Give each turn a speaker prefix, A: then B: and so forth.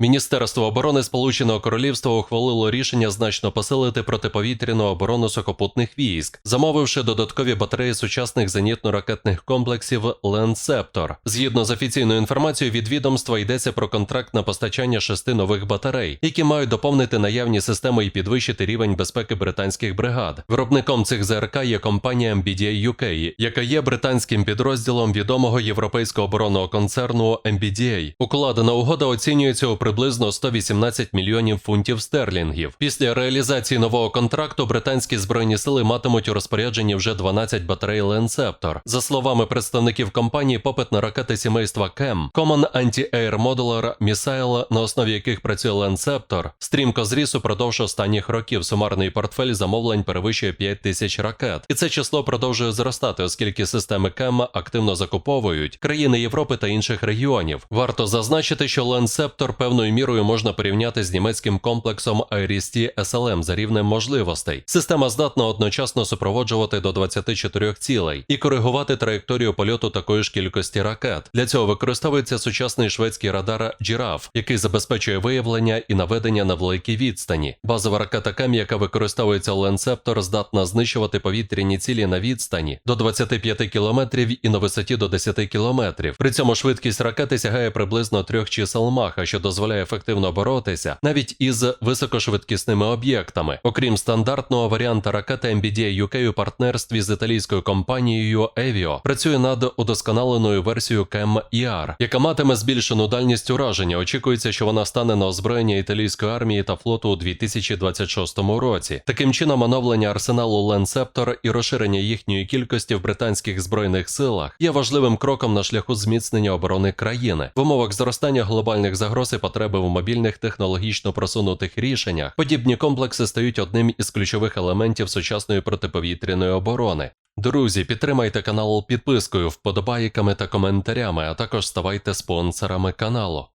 A: Міністерство оборони Сполученого Королівства ухвалило рішення значно посилити протиповітряну оборону сухопутних військ, замовивши додаткові батареї сучасних зенітно-ракетних комплексів Лендсептор. Згідно з офіційною інформацією від відомства йдеться про контракт на постачання шести нових батарей, які мають доповнити наявні системи і підвищити рівень безпеки британських бригад. Виробником цих ЗРК є компанія MBDA UK, яка є британським підрозділом відомого європейського оборонного концерну MBDA. Укладена угода оцінюється у приблизно 118 мільйонів фунтів стерлінгів. Після реалізації нового контракту британські збройні сили матимуть у розпорядженні вже 12 батарей Ленсептор. За словами представників компанії, попит на ракети сімейства КЕМ, Common Anti-Air Modular Missile, на основі яких працює Ленсептор, стрімко зріс упродовж останніх років. Сумарний портфель замовлень перевищує 5 тисяч ракет, і це число продовжує зростати, оскільки системи КЕМ активно закуповують країни Європи та інших регіонів. Варто зазначити, що Ленсептор певною мірою можна порівняти з німецьким комплексом IRIS-T SLM за рівнем можливостей. Система здатна одночасно супроводжувати до 24 цілей і коригувати траєкторію польоту такої ж кількості ракет. Для цього використовується сучасний шведський радар Giraffe, який забезпечує виявлення і наведення на великій відстані. Базова ракета КЕМ, яка використовується Ленсептор, здатна знищувати повітряні цілі на відстані до 25 кілометрів і на висоті до 10 кілометрів. При цьому швидкість ракети сягає приблизно трьох чисел Маха, що дозволяє ефективно боротися навіть із високошвидкісними об'єктами. Окрім стандартного варіанта ракети MBDA UK у партнерстві з італійською компанією Evio працює над удосконаленою версією CAM ER, яка матиме збільшену дальність ураження. Очікується, що вона стане на озброєння італійської армії та флоту у 2026 році. Таким чином, оновлення арсеналу Ленсептор і розширення їхньої кількості в британських збройних силах є важливим кроком на шляху зміцнення оборони країни в умовах зростання глобальних загроз і потреби в мобільних технологічно просунутих рішеннях. Подібні комплекси стають одним із ключових елементів сучасної протиповітряної оборони. Друзі, підтримайте канал підпискою, вподобайками та коментарями, а також ставайте спонсорами каналу.